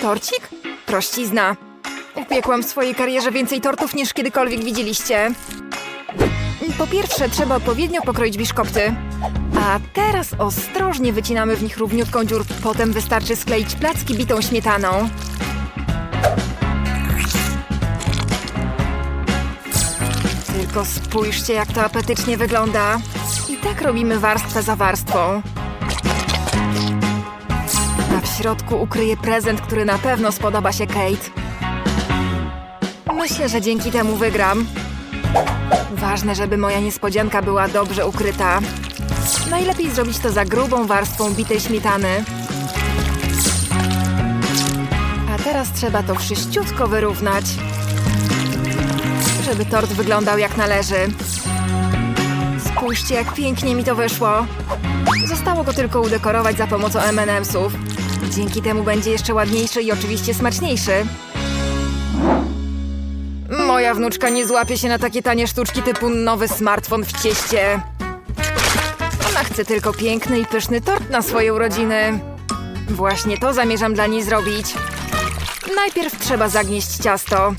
Torcik? Prościzna. Upiekłam w swojej karierze więcej tortów niż kiedykolwiek widzieliście. Po pierwsze, trzeba odpowiednio pokroić biszkopty. A teraz ostrożnie wycinamy w nich równiutką dziur. Potem wystarczy skleić placki bitą śmietaną. Tylko spójrzcie, jak to apetycznie wygląda. I tak robimy warstwę za warstwą. Środku ukryję prezent, który na pewno spodoba się Kate. Myślę, że dzięki temu wygram. Ważne, żeby moja niespodzianka była dobrze ukryta. Najlepiej zrobić to za grubą warstwą bitej śmietany. A teraz trzeba to wszyściutko wyrównać, żeby tort wyglądał jak należy. Spójrzcie, jak pięknie mi to wyszło. Zostało go tylko udekorować za pomocą M&M'sów. Dzięki temu będzie jeszcze ładniejszy i oczywiście smaczniejszy. Moja wnuczka nie złapie się na takie tanie sztuczki typu nowy smartfon w cieście. Ona chce tylko piękny i pyszny tort na swoje urodziny. Właśnie to zamierzam dla niej zrobić. Najpierw trzeba zagnieść ciasto.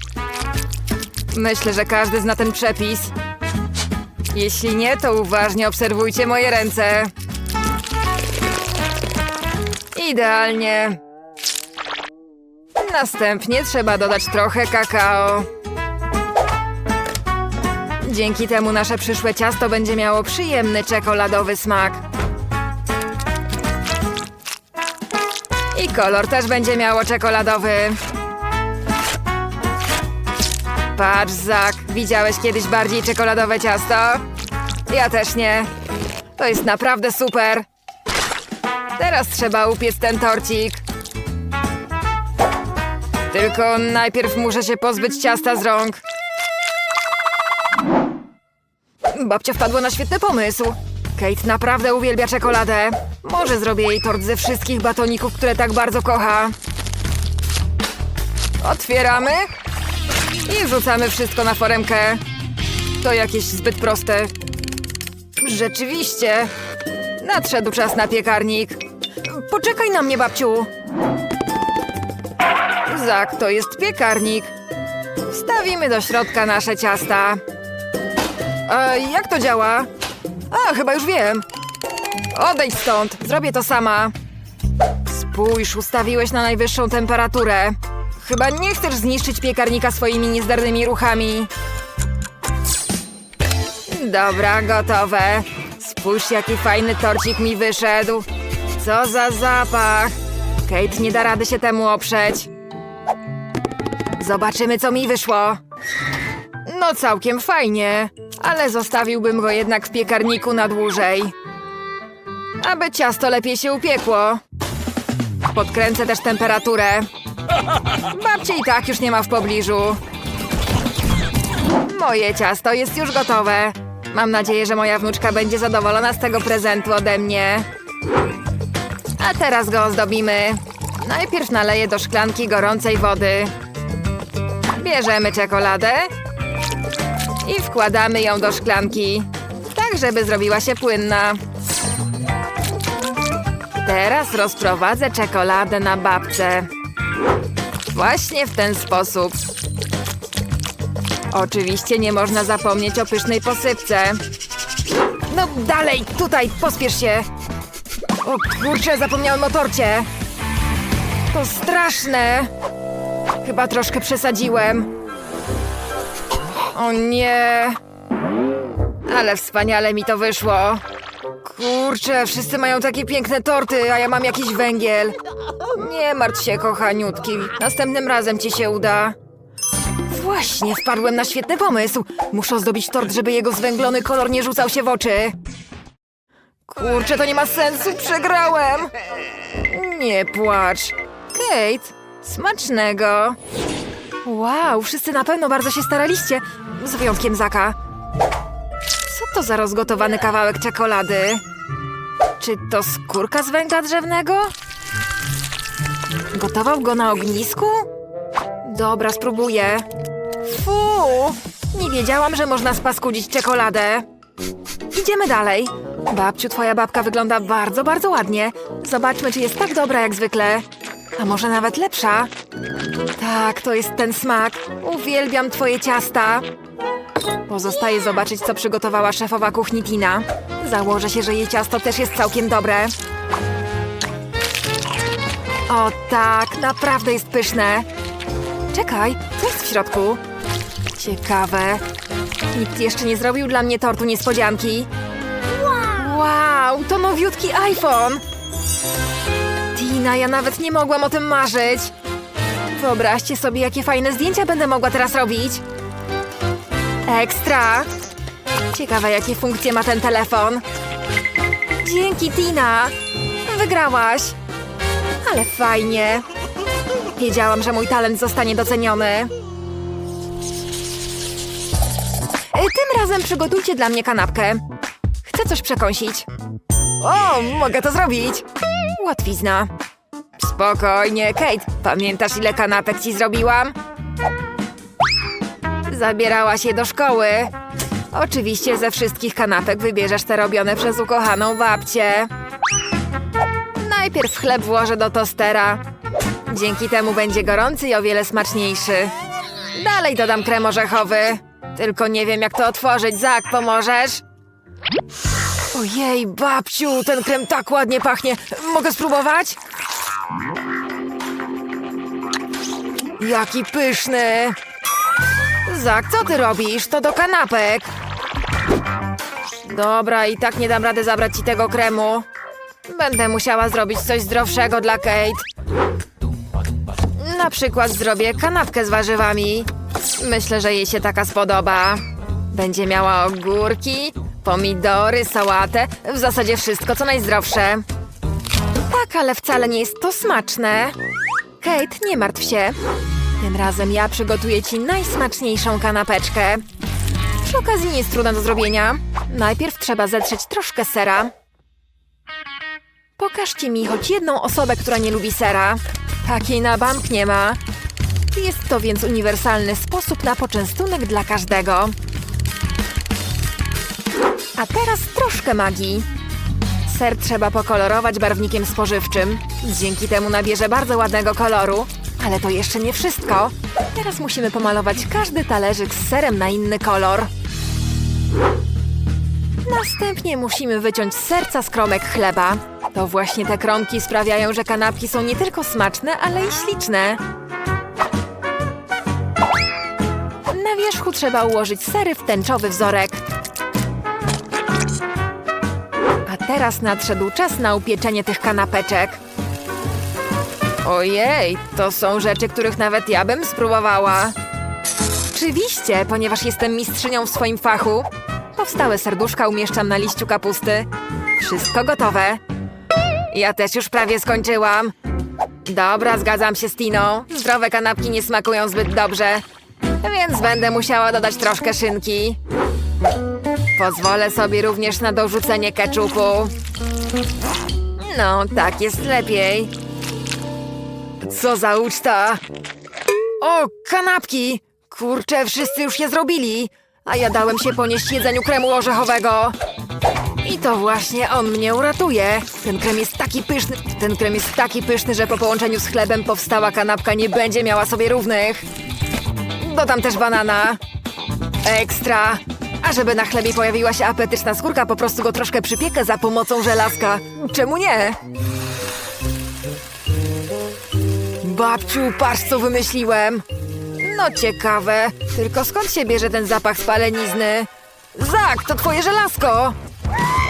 Myślę, że każdy zna ten przepis. Jeśli nie, to uważnie obserwujcie moje ręce. Idealnie. Następnie trzeba dodać trochę kakao. Dzięki temu nasze przyszłe ciasto będzie miało przyjemny czekoladowy smak. I kolor też będzie miało czekoladowy. Patrz, Zak, widziałeś kiedyś bardziej czekoladowe ciasto? Ja też nie. To jest naprawdę super. Teraz trzeba upiec ten torcik. Tylko najpierw muszę się pozbyć ciasta z rąk. Babcia wpadła na świetny pomysł. Kate naprawdę uwielbia czekoladę. Może zrobię jej tort ze wszystkich batoników, które tak bardzo kocha. Otwieramy i wrzucamy wszystko na foremkę. To jakieś zbyt proste. Rzeczywiście. Nadszedł czas na piekarnik. Poczekaj na mnie, babciu. Zak, to jest piekarnik. Wstawimy do środka nasze ciasta. E, jak to działa? A, chyba już wiem. Odejdź stąd, zrobię to sama. Spójrz, ustawiłeś na najwyższą temperaturę. Chyba nie chcesz zniszczyć piekarnika swoimi niezdarnymi ruchami. Dobra, gotowe. Spójrz, jaki fajny torcik mi wyszedł. Co za zapach. Kate nie da rady się temu oprzeć. Zobaczymy, co mi wyszło. No całkiem fajnie, ale zostawiłbym go jednak w piekarniku na dłużej. Aby ciasto lepiej się upiekło. Podkręcę też temperaturę. Babci i tak już nie ma w pobliżu. Moje ciasto jest już gotowe. Mam nadzieję, że moja wnuczka będzie zadowolona z tego prezentu ode mnie. A teraz go ozdobimy. Najpierw naleję do szklanki gorącej wody. Bierzemy czekoladę i wkładamy ją do szklanki, tak żeby zrobiła się płynna. Teraz rozprowadzę czekoladę na babce. Właśnie w ten sposób. Oczywiście nie można zapomnieć o pysznej posypce. No dalej, tutaj, pospiesz się. O kurczę, zapomniałem o torcie. To straszne. Chyba troszkę przesadziłem. O nie. Ale wspaniale mi to wyszło. Kurczę, wszyscy mają takie piękne torty, a ja mam jakiś węgiel. Nie martw się, kochaniutki. Następnym razem ci się uda. Właśnie, wpadłem na świetny pomysł. Muszę ozdobić tort, żeby jego zwęglony kolor nie rzucał się w oczy. Kurczę, to nie ma sensu, przegrałem. Nie płacz. Kate, smacznego. Wow, wszyscy na pewno bardzo się staraliście. Z wyjątkiem Zaka. Co to za rozgotowany kawałek czekolady? Czy to skórka z węgla drzewnego? Gotował go na ognisku? Dobra, spróbuję. Fu! Nie wiedziałam, że można spaskudzić czekoladę. Idziemy dalej. Babciu, twoja babka wygląda bardzo, bardzo ładnie. Zobaczmy, czy jest tak dobra jak zwykle. A może nawet lepsza? Tak, to jest ten smak. Uwielbiam twoje ciasta. Pozostaje zobaczyć, co przygotowała szefowa kuchni Tina. Założę się, że jej ciasto też jest całkiem dobre. O tak, naprawdę jest pyszne. Czekaj, co jest w środku? Ciekawe. Nikt jeszcze nie zrobił dla mnie tortu niespodzianki. Wow, to nowiutki iPhone! Tina, ja nawet nie mogłam o tym marzyć. Wyobraźcie sobie, jakie fajne zdjęcia będę mogła teraz robić. Ekstra! Ciekawe, jakie funkcje ma ten telefon. Dzięki, Tina! Wygrałaś! Ale fajnie. Wiedziałam, że mój talent zostanie doceniony. E, Tym razem przygotujcie dla mnie kanapkę. Coś przekąsić. O, mogę to zrobić. Łatwizna. Spokojnie, Kate. Pamiętasz, ile kanapek ci zrobiłam? Zabierałaś je do szkoły. Oczywiście ze wszystkich kanapek wybierzesz te robione przez ukochaną babcię. Najpierw chleb włożę do tostera. Dzięki temu będzie gorący i o wiele smaczniejszy. Dalej dodam krem orzechowy. Tylko nie wiem, jak to otworzyć. Zak, pomożesz? Ojej, babciu, ten krem tak ładnie pachnie. Mogę spróbować? Jaki pyszny! Zak, co ty robisz? To do kanapek. Dobra, i tak nie dam rady zabrać ci tego kremu. Będę musiała zrobić coś zdrowszego dla Kate. Na przykład zrobię kanapkę z warzywami. Myślę, że jej się taka spodoba. Będzie miała ogórki, pomidory, sałatę, w zasadzie wszystko, co najzdrowsze. Tak, ale wcale nie jest to smaczne. Kate, nie martw się. Tym razem ja przygotuję ci najsmaczniejszą kanapeczkę. Przy okazji nie jest trudna do zrobienia. Najpierw trzeba zetrzeć troszkę sera. Pokażcie mi choć jedną osobę, która nie lubi sera. Takiej na bank nie ma. Jest to więc uniwersalny sposób na poczęstunek dla każdego. A teraz troszkę magii. Ser trzeba pokolorować barwnikiem spożywczym. Dzięki temu nabierze bardzo ładnego koloru. Ale to jeszcze nie wszystko. Teraz musimy pomalować każdy talerzyk z serem na inny kolor. Następnie musimy wyciąć z serca skromek chleba. To właśnie te kromki sprawiają, że kanapki są nie tylko smaczne, ale i śliczne. Na wierzchu trzeba ułożyć sery w tęczowy wzorek. Teraz nadszedł czas na upieczenie tych kanapeczek. Ojej, to są rzeczy, których nawet ja bym spróbowała. Oczywiście, ponieważ jestem mistrzynią w swoim fachu. Powstałe serduszka umieszczam na liściu kapusty. Wszystko gotowe. Ja też już prawie skończyłam. Dobra, zgadzam się z Tiną. Zdrowe kanapki nie smakują zbyt dobrze. Więc będę musiała dodać troszkę szynki. Pozwolę sobie również na dorzucenie keczupu. No, tak jest lepiej. Co za uczta! O, kanapki! Kurczę, wszyscy już je zrobili! A ja dałem się ponieść jedzeniu kremu orzechowego. I to właśnie on mnie uratuje. Ten krem jest taki pyszny, ten krem jest taki pyszny, że po połączeniu z chlebem powstała kanapka nie będzie miała sobie równych. Dodam też banana. Ekstra. A żeby na chlebie pojawiła się apetyczna skórka, po prostu go troszkę przypiekę za pomocą żelazka. Czemu nie? Babciu, patrz co wymyśliłem. No ciekawe. Tylko skąd się bierze ten zapach spalenizny? Zak, to twoje żelazko!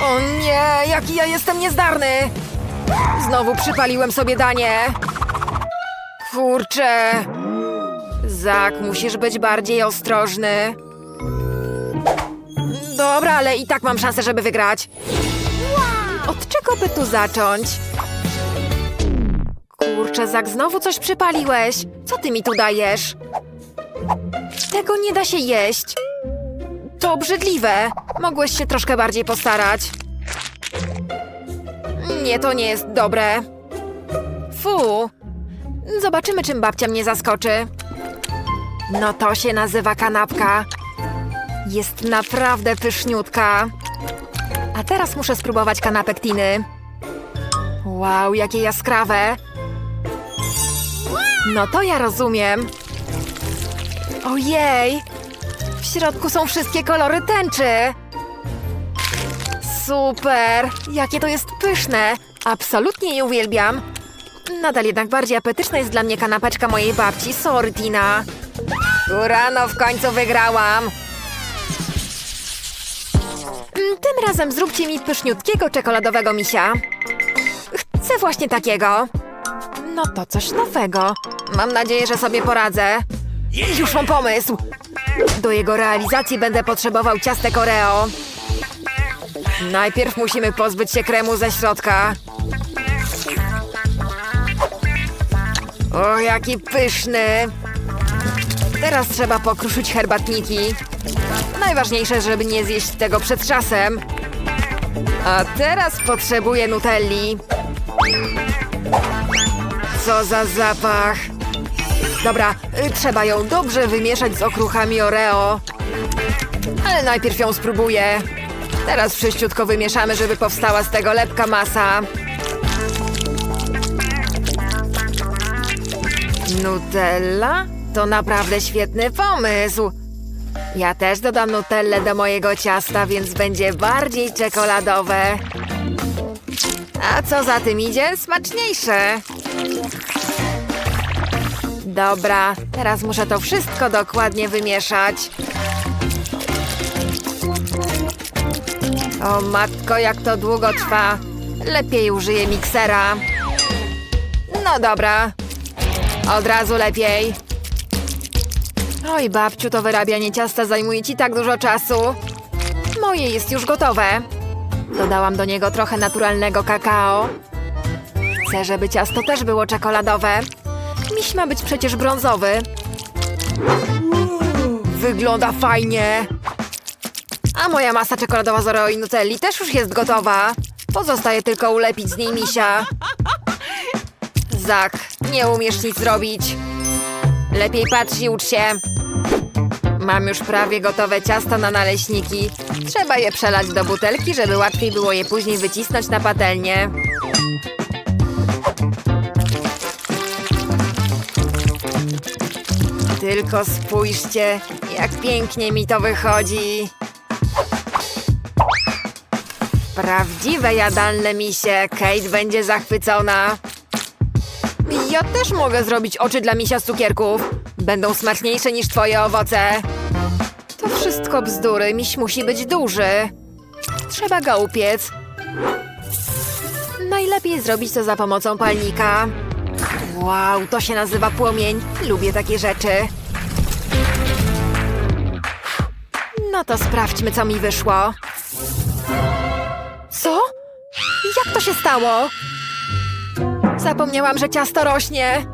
O nie, jaki ja jestem niezdarny! Znowu przypaliłem sobie danie. Kurczę. Zak, musisz być bardziej ostrożny. Dobra, ale i tak mam szansę, żeby wygrać. Od czego by tu zacząć? Kurczę, Zak, znowu coś przypaliłeś. Co ty mi tu dajesz? Tego nie da się jeść. To obrzydliwe. Mogłeś się troszkę bardziej postarać. Nie, to nie jest dobre. Fu. Zobaczymy, czym babcia mnie zaskoczy. No to się nazywa kanapka. Jest naprawdę pyszniutka. A teraz muszę spróbować kanapek Tiny. Wow, jakie jaskrawe. No to ja rozumiem. Ojej! W środku są wszystkie kolory tęczy. Super! Jakie to jest pyszne! Absolutnie je uwielbiam. Nadal jednak bardziej apetyczna jest dla mnie kanapeczka mojej babci. Sorry, Tina. Urano, w końcu wygrałam. Tym razem zróbcie mi pyszniutkiego czekoladowego misia. Chcę właśnie takiego. No to coś nowego. Mam nadzieję, że sobie poradzę. Już mam pomysł. Do jego realizacji będę potrzebował ciastek Oreo. Najpierw musimy pozbyć się kremu ze środka. O, jaki pyszny! Teraz trzeba pokruszyć herbatniki. Najważniejsze, żeby nie zjeść tego przed czasem. A teraz potrzebuję nutelli. Co za zapach! Dobra, y, trzeba ją dobrze wymieszać z okruchami Oreo. Ale najpierw ją spróbuję. Teraz wszyściutko wymieszamy, żeby powstała z tego lepka masa. Nutella? To naprawdę świetny pomysł. Ja też dodam nutellę do mojego ciasta, więc będzie bardziej czekoladowe. A co za tym idzie? Smaczniejsze. Dobra, teraz muszę to wszystko dokładnie wymieszać. O matko, jak to długo trwa. Lepiej użyję miksera. No dobra. Od razu lepiej. Oj, babciu, to wyrabianie ciasta zajmuje ci tak dużo czasu. Moje jest już gotowe. Dodałam do niego trochę naturalnego kakao. Chcę, żeby ciasto też było czekoladowe. Miś ma być przecież brązowy. Wygląda fajnie. A moja masa czekoladowa z Oreo i Nutelli też już jest gotowa. Pozostaje tylko ulepić z niej misia. Zak, nie umiesz nic zrobić. Lepiej patrz i ucz się. Mam już prawie gotowe ciasto na naleśniki. Trzeba je przelać do butelki, żeby łatwiej było je później wycisnąć na patelnię. Tylko spójrzcie, jak pięknie mi to wychodzi. Prawdziwe jadalne misie. Kate będzie zachwycona. Ja też mogę zrobić oczy dla misia z cukierków. Będą smaczniejsze niż twoje owoce. To wszystko bzdury. Miś musi być duży. Trzeba go upiec. Najlepiej zrobić to za pomocą palnika. Wow, to się nazywa płomień. Lubię takie rzeczy. No to sprawdźmy, co mi wyszło. Co? Jak to się stało? Zapomniałam, że ciasto rośnie.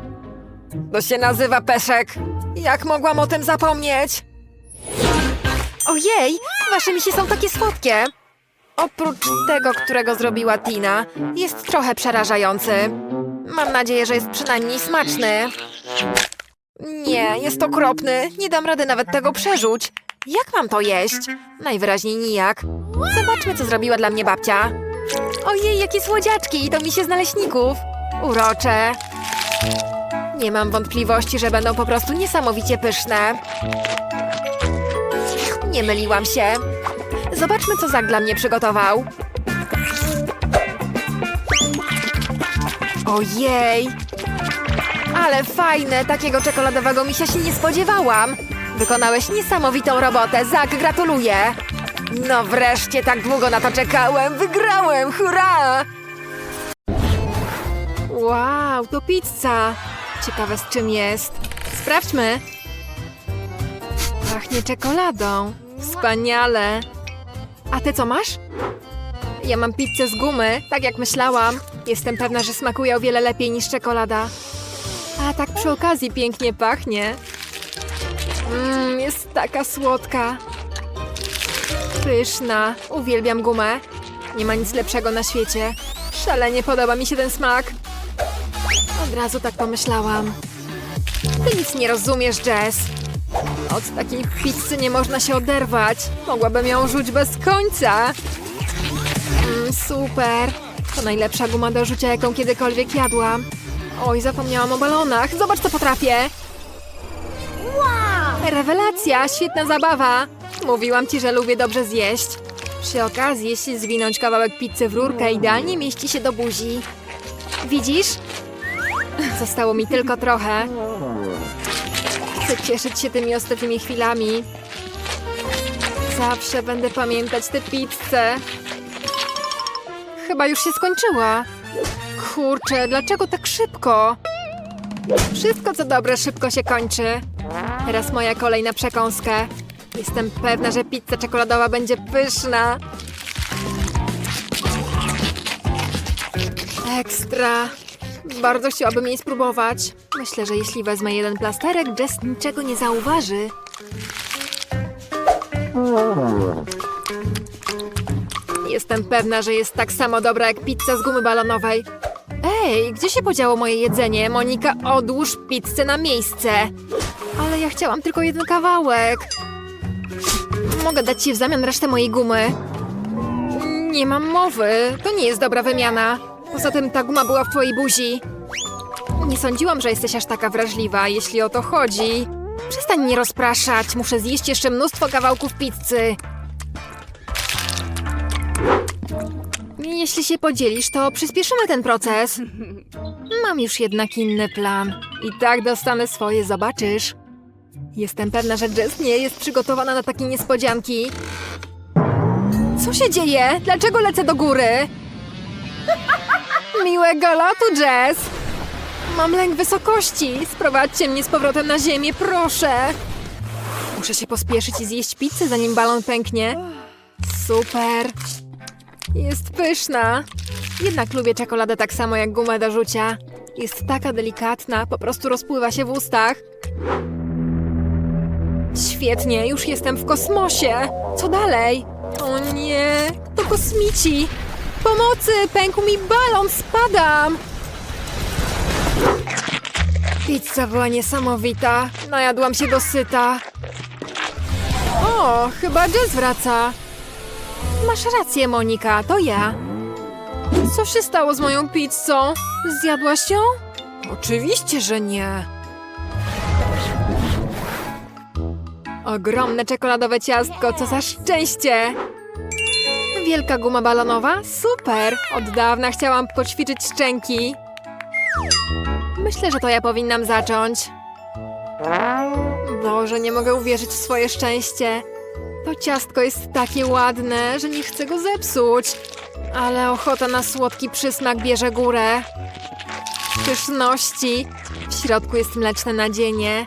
To się nazywa peszek. Jak mogłam o tym zapomnieć? Ojej, wasze misie są takie słodkie. Oprócz tego, którego zrobiła Tina, jest trochę przerażający. Mam nadzieję, że jest przynajmniej smaczny. Nie, jest okropny. Nie dam rady nawet tego przerzuć. Jak mam to jeść? Najwyraźniej nijak. Zobaczmy, co zrobiła dla mnie babcia. Ojej, jakie słodziaczki! To mi się z naleśników. Urocze. Nie mam wątpliwości, że będą po prostu niesamowicie pyszne. Nie myliłam się. Zobaczmy, co Zak dla mnie przygotował. Ojej! Ale fajne! Takiego czekoladowego misia się nie spodziewałam. Wykonałeś niesamowitą robotę. Zak, gratuluję! No wreszcie, tak długo na to czekałem. Wygrałem! Hurra! Wow, to pizza! Ciekawe z czym jest. Sprawdźmy. Pachnie czekoladą. Wspaniale. A ty co masz? Ja mam pizzę z gumy, tak jak myślałam. Jestem pewna, że smakuje o wiele lepiej niż czekolada. A tak przy okazji pięknie pachnie. Mmm, jest taka słodka. Pyszna. Uwielbiam gumę. Nie ma nic lepszego na świecie. Szalenie podoba mi się ten smak. Od razu tak pomyślałam. Ty nic nie rozumiesz, Jess. Od takiej pizzy nie można się oderwać. Mogłabym ją rzuć bez końca. Mm, super. To najlepsza guma do rzucia, jaką kiedykolwiek jadłam. Oj, zapomniałam o balonach. Zobacz, co potrafię. Rewelacja, świetna zabawa. Mówiłam ci, że lubię dobrze zjeść. Przy okazji, jeśli zwinąć kawałek pizzy w rurkę, idealnie mieści się do buzi. Widzisz? Zostało mi tylko trochę. Chcę cieszyć się tymi ostatnimi chwilami. Zawsze będę pamiętać tę pizzę. Chyba już się skończyła. Kurczę, dlaczego tak szybko? Wszystko co dobre szybko się kończy. Teraz moja kolej na przekąskę. Jestem pewna, że pizza czekoladowa będzie pyszna. Ekstra. Bardzo chciałabym jej spróbować. Myślę, że jeśli wezmę jeden plasterek, Jess niczego nie zauważy. Jestem pewna, że jest tak samo dobra jak pizza z gumy balonowej. Ej, gdzie się podziało moje jedzenie? Monika, odłóż pizzę na miejsce. Ale ja chciałam tylko jeden kawałek. Mogę dać ci w zamian resztę mojej gumy. Nie mam mowy. To nie jest dobra wymiana. Poza tym ta guma była w twojej buzi. Nie sądziłam, że jesteś aż taka wrażliwa, jeśli o to chodzi. Przestań mnie rozpraszać. Muszę zjeść jeszcze mnóstwo kawałków pizzy. Jeśli się podzielisz, to przyspieszymy ten proces. Mam już jednak inny plan. I tak dostanę swoje, zobaczysz. Jestem pewna, że Jess nie jest przygotowana na takie niespodzianki. Co się dzieje? Dlaczego lecę do góry? Miłego lotu, Jess! Mam lęk wysokości. Sprowadźcie mnie z powrotem na ziemię, proszę. Muszę się pospieszyć i zjeść pizzę, zanim balon pęknie. Super. Jest pyszna. Jednak lubię czekoladę tak samo jak gumę do rzucia. Jest taka delikatna, po prostu rozpływa się w ustach. Świetnie, już jestem w kosmosie. Co dalej? O nie, to kosmici. Pomocy, pękł mi balon, spadam. Pizza była niesamowita. Najadłam się dosyta. O, chyba Jess wraca. Masz rację, Monika, to ja. Co się stało z moją pizzą? Zjadłaś ją? Oczywiście, że nie. Ogromne czekoladowe ciastko, co za szczęście! Wielka guma balonowa? Super! Od dawna chciałam poćwiczyć szczęki. Myślę, że to ja powinnam zacząć. Boże, nie mogę uwierzyć w swoje szczęście. To ciastko jest takie ładne, że nie chcę go zepsuć. Ale ochota na słodki przysmak bierze górę. Pyszności. W środku jest mleczne nadzienie.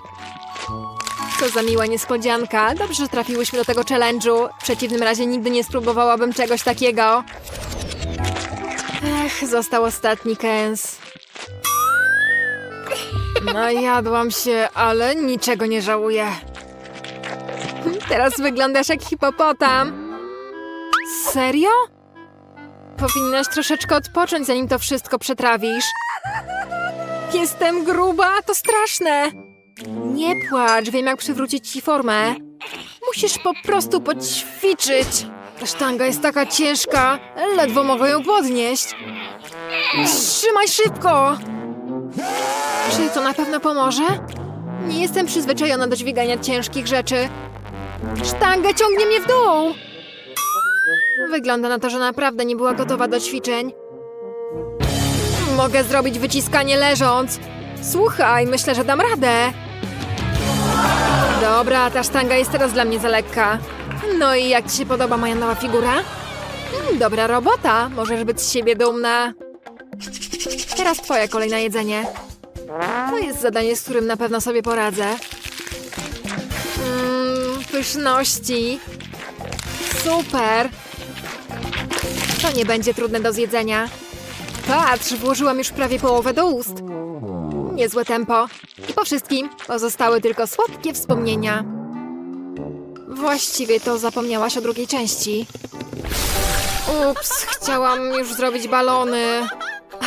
Co za miła niespodzianka. Dobrze, że trafiłyśmy do tego challenge'u. W przeciwnym razie nigdy nie spróbowałabym czegoś takiego. Ech, został ostatni kęs. Najadłam się, ale niczego nie żałuję. Teraz wyglądasz jak hipopotam. Serio? Powinnaś troszeczkę odpocząć, zanim to wszystko przetrawisz. Jestem gruba, to straszne. Nie płacz, wiem jak przywrócić ci formę. Musisz po prostu poćwiczyć. Ta sztanga jest taka ciężka, ledwo mogę ją podnieść. Trzymaj szybko! Czy to na pewno pomoże? Nie jestem przyzwyczajona do dźwigania ciężkich rzeczy. Sztanga ciągnie mnie w dół! Wygląda na to, że naprawdę nie była gotowa do ćwiczeń. Mogę zrobić wyciskanie leżąc. Słuchaj, myślę, że dam radę. Dobra, ta sztanga jest teraz dla mnie za lekka. No i jak ci się podoba moja nowa figura? Mm, dobra robota, możesz być z siebie dumna. Teraz twoja kolej na jedzenie. To jest zadanie, z którym na pewno sobie poradzę. Mmm, pyszności. Super. To nie będzie trudne do zjedzenia. Patrz, włożyłam już prawie połowę do ust. Niezłe tempo. I po wszystkim pozostały tylko słodkie wspomnienia. Właściwie to zapomniałaś o drugiej części. Ups, chciałam już zrobić balony.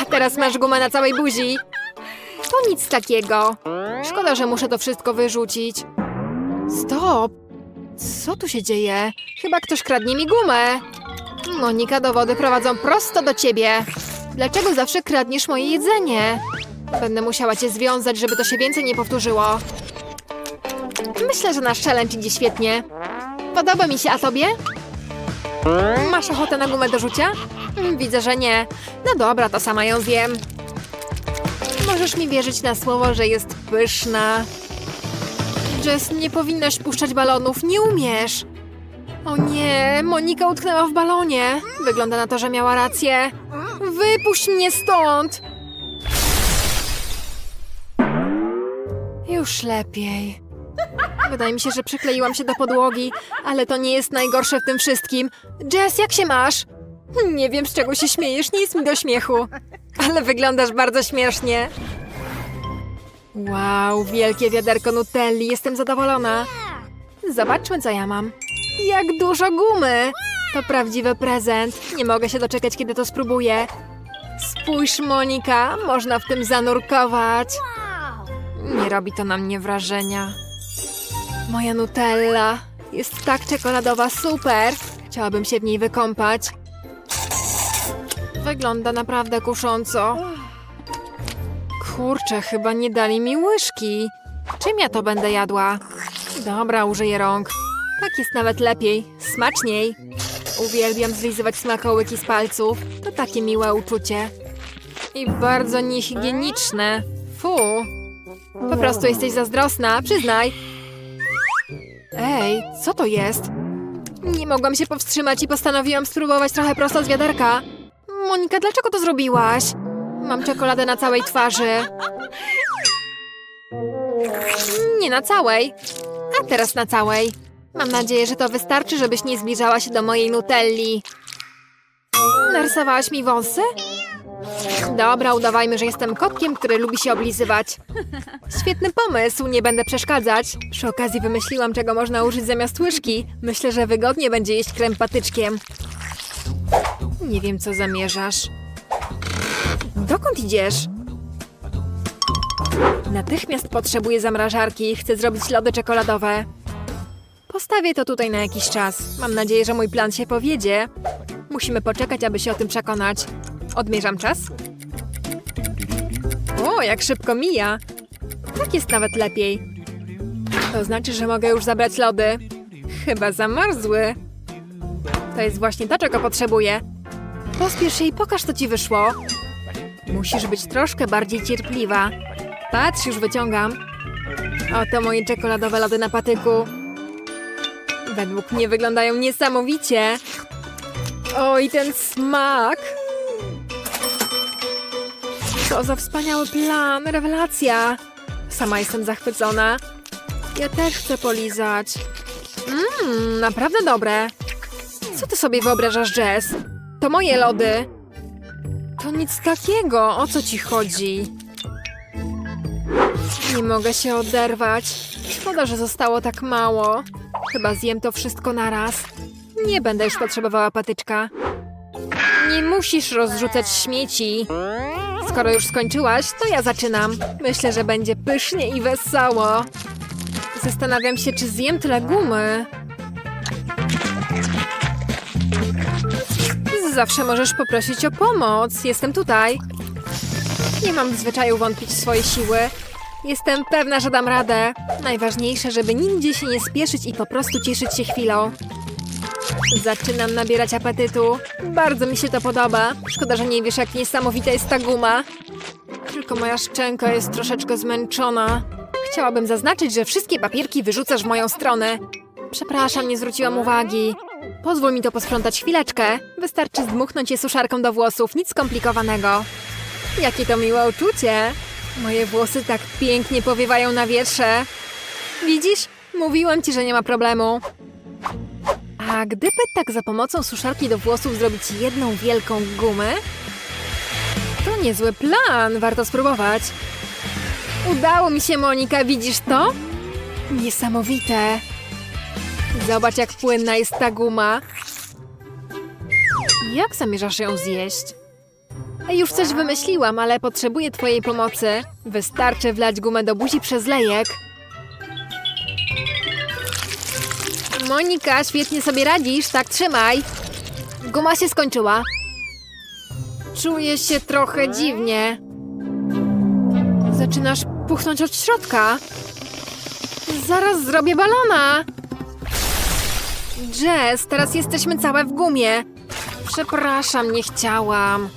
A teraz masz gumę na całej buzi. To nic takiego. Szkoda, że muszę to wszystko wyrzucić. Stop! Co tu się dzieje? Chyba ktoś kradnie mi gumę. Monika, dowody prowadzą prosto do ciebie. Dlaczego zawsze kradniesz moje jedzenie? Będę musiała cię związać, żeby to się więcej nie powtórzyło. Myślę, że nasz challenge idzie świetnie. Podoba mi się, a tobie? Masz ochotę na gumę do rzucia? Mm, Widzę, że nie. No dobra, to sama ją zjem. Możesz mi wierzyć na słowo, że jest pyszna. Jess, nie powinnaś puszczać balonów, nie umiesz. O nie, Monika utknęła w balonie. Wygląda na to, że miała rację. Wypuść mnie stąd! Już lepiej. Wydaje mi się, że przykleiłam się do podłogi, ale to nie jest najgorsze w tym wszystkim. Jess, jak się masz? Nie wiem, z czego się śmiejesz, nie jest mi do śmiechu. Ale wyglądasz bardzo śmiesznie. Wow, wielkie wiaderko Nutelli, jestem zadowolona. Zobaczmy, co ja mam. Jak dużo gumy! To prawdziwy prezent. Nie mogę się doczekać, kiedy to spróbuję. Spójrz, Monika, można w tym zanurkować. Nie robi to na mnie wrażenia. Moja Nutella jest tak czekoladowa, super. Chciałabym się w niej wykąpać. Wygląda naprawdę kusząco. Kurczę, chyba nie dali mi łyżki. Czym ja to będę jadła? Dobra, użyję rąk. Tak jest nawet lepiej, smaczniej. Uwielbiam zlizywać smakołyki z palców. To takie miłe uczucie. I bardzo niehigieniczne. Fu. Po prostu jesteś zazdrosna, przyznaj. Ej, co to jest? Nie mogłam się powstrzymać i postanowiłam spróbować trochę prosto z wiaderka. Monika, dlaczego to zrobiłaś? Mam czekoladę na całej twarzy. Nie na całej. A teraz na całej. Mam nadzieję, że to wystarczy, żebyś nie zbliżała się do mojej Nutelli. Narysowałaś mi wąsy? Dobra, udawajmy, że jestem kotkiem, który lubi się oblizywać. Świetny pomysł, nie będę przeszkadzać. Przy okazji wymyśliłam, czego można użyć zamiast łyżki. Myślę, że wygodnie będzie jeść krem patyczkiem. Nie wiem, co zamierzasz. Dokąd idziesz? Natychmiast potrzebuję zamrażarki. Chcę zrobić lody czekoladowe. Postawię to tutaj na jakiś czas. Mam nadzieję, że mój plan się powiedzie. Musimy poczekać, aby się o tym przekonać. Odmierzam czas. O, jak szybko mija. Tak jest nawet lepiej. To znaczy, że mogę już zabrać lody. Chyba zamarzły. To jest właśnie to, czego potrzebuję. Pospiesz się i pokaż, co ci wyszło. Musisz być troszkę bardziej cierpliwa. Patrz, już wyciągam. Oto moje czekoladowe lody na patyku. Według mnie wyglądają niesamowicie. Oj, ten smak! Co za wspaniały plan, rewelacja! Sama jestem zachwycona. Ja też chcę polizać. Mmm, naprawdę dobre. Co ty sobie wyobrażasz, Jess? To moje lody. To nic takiego, o co ci chodzi? Nie mogę się oderwać. Szkoda, że zostało tak mało. Chyba zjem to wszystko naraz. Nie będę już potrzebowała patyczka. Nie musisz rozrzucać śmieci. Skoro już skończyłaś, to ja zaczynam. Myślę, że będzie pysznie i wesoło. Zastanawiam się, czy zjem tyle gumy. Zawsze możesz poprosić o pomoc. Jestem tutaj. Nie mam zwyczaju wątpić w swoje siły. Jestem pewna, że dam radę. Najważniejsze, żeby nigdzie się nie spieszyć i po prostu cieszyć się chwilą. Zaczynam nabierać apetytu. Bardzo mi się to podoba. Szkoda, że nie wiesz, jak niesamowita jest ta guma. Tylko moja szczęka jest troszeczkę zmęczona. Chciałabym zaznaczyć, że wszystkie papierki wyrzucasz w moją stronę. Przepraszam, nie zwróciłam uwagi. Pozwól mi to posprzątać chwileczkę. Wystarczy zdmuchnąć je suszarką do włosów, nic skomplikowanego. Jakie to miłe uczucie. Moje włosy tak pięknie powiewają na wietrze. Widzisz? Mówiłam ci, że nie ma problemu. A gdyby tak za pomocą suszarki do włosów zrobić jedną wielką gumę? To niezły plan, warto spróbować. Udało mi się, Monika, widzisz to? Niesamowite. Zobacz, jak płynna jest ta guma. Jak zamierzasz ją zjeść? Już coś wymyśliłam, ale potrzebuję twojej pomocy. Wystarczy wlać gumę do buzi przez lejek. Monika, świetnie sobie radzisz, tak trzymaj. Guma się skończyła. Czuję się trochę dziwnie. Zaczynasz puchnąć od środka. Zaraz zrobię balona. Jess, teraz jesteśmy całe w gumie. Przepraszam, nie chciałam.